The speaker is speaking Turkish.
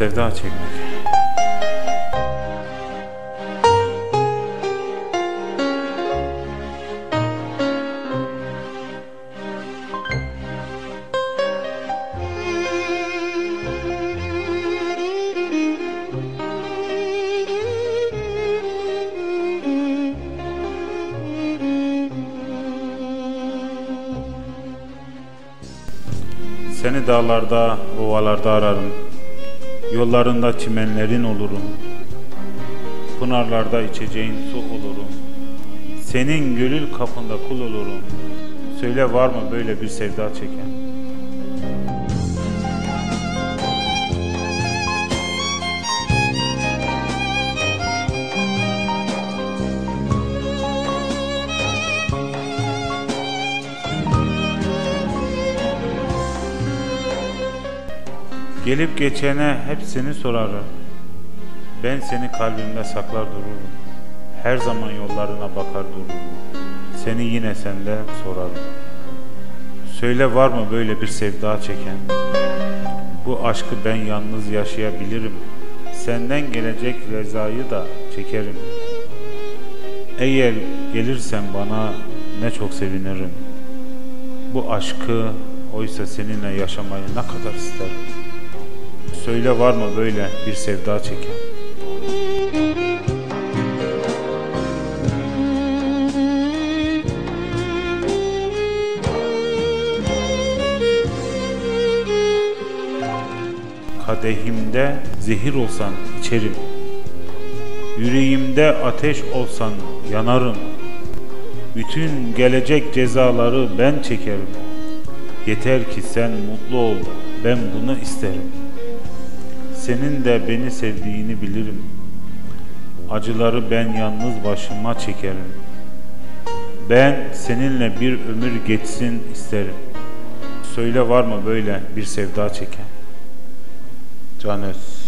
Sevda çekmek. Seni dağlarda, ovalarda ararım. Yollarında çimenlerin olurum. Pınarlarda içeceğin su olurum. Senin gönül kapında kul olurum. Söyle var mı böyle bir sevda çeken? Gelip geçene hepsini sorarım. Ben seni kalbimde saklar dururum. Her zaman yollarına bakar dururum. Seni yine sende sorarım. Söyle var mı böyle bir sevda çeken? Bu aşkı ben yalnız yaşayabilirim. Senden gelecek rezayı da çekerim. Eğer gelirsen bana ne çok sevinirim. Bu aşkı oysa seninle yaşamayı ne kadar isterim. Söyle var mı böyle bir sevda çeken? Kadehimde zehir olsan içerim. Yüreğimde ateş olsan yanarım. Bütün gelecek cezaları ben çekerim. Yeter ki sen mutlu ol, ben bunu isterim. Senin de beni sevdiğini bilirim. Acıları ben yalnız başıma çekerim. Ben seninle bir ömür geçsin isterim. Söyle var mı böyle bir sevda çeken? Can Öz